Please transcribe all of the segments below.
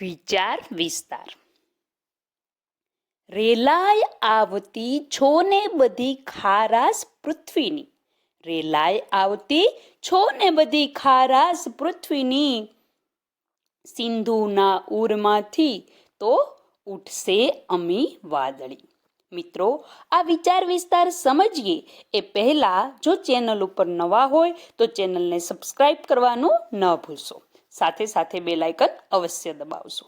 વિચાર વિસ્તાર. રેલાય આવતી છોને બધી ખારાસ પૃથ્વીની. રેલાય આવતી છોને બધી ખારાસ પૃથ્વીની. સિંધુના ઉરમાંથી તો ઉઠશે અમી વાદળી. મિત્રો, આ વિચાર વિસ્તાર સમજીએ. એ પહેલાં જો ચેનલ ઉપર નવા હોય તો ચેનલને સબસ્ક્રાઈબ કરવાનું ન ભૂલશો. સાથે સાથે બે લાયકન અવશ્ય દબાવશો.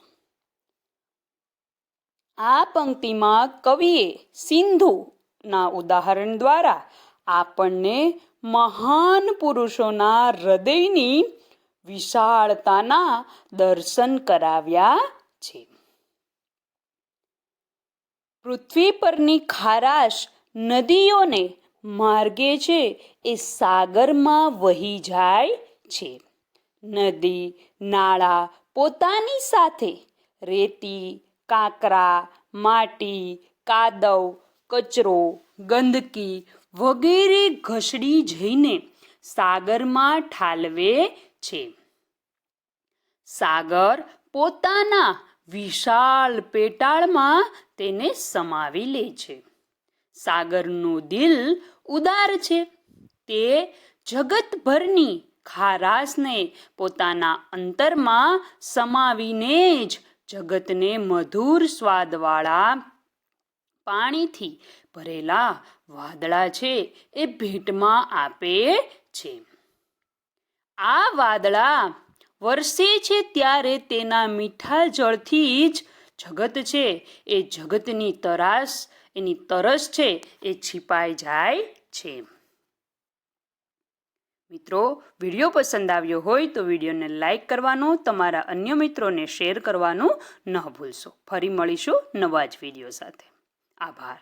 આ પંક્તિમાં કવિએ સિંધુના ઉદાહરણ દ્વારા આપણને મહાન પુરુષોના હૃદયની વિશાળતાના દર્શન કરાવ્યા છે. પૃથ્વી પરની ખારાશ નદીઓને માર્ગે છે એ સાગરમાં વહી જાય છે. નદી, નાળા પોતાની સાથે રેતી, કાંકરા, માટી, કાદવ, કચરો, ગંદકી વગેરે ઘસડી જઈને સાગરમાં ઠાલવે છે. સાગર પોતાના વિશાળ પેટાળમાં તેને સમાવી લે છે. સાગરનું દિલ ઉદાર છે. તે જગતભરની ખારાશને પોતાના અંતરમાં સમાવીને જ જગતને મધુર સ્વાદવાળા પાણીથી ભરેલા વાદળા છે એ ભેટમાં આપે છે. આ વાદળા વરસે છે ત્યારે તેના મીઠા જળથી જ જગત છે. એ જગતની તરાસ એની તરસ છે એ છીપાઈ જાય છે. મિત્રો, વીડિયો પસંદ આવ્યો હોય તો વિડીયોને લાઇક કરવાનો, તમારા અન્ય મિત્રોને શેર કરવાનું ન ભૂલશો. ફરી મળીશું નવા જ વીડિયો સાથે. આભાર.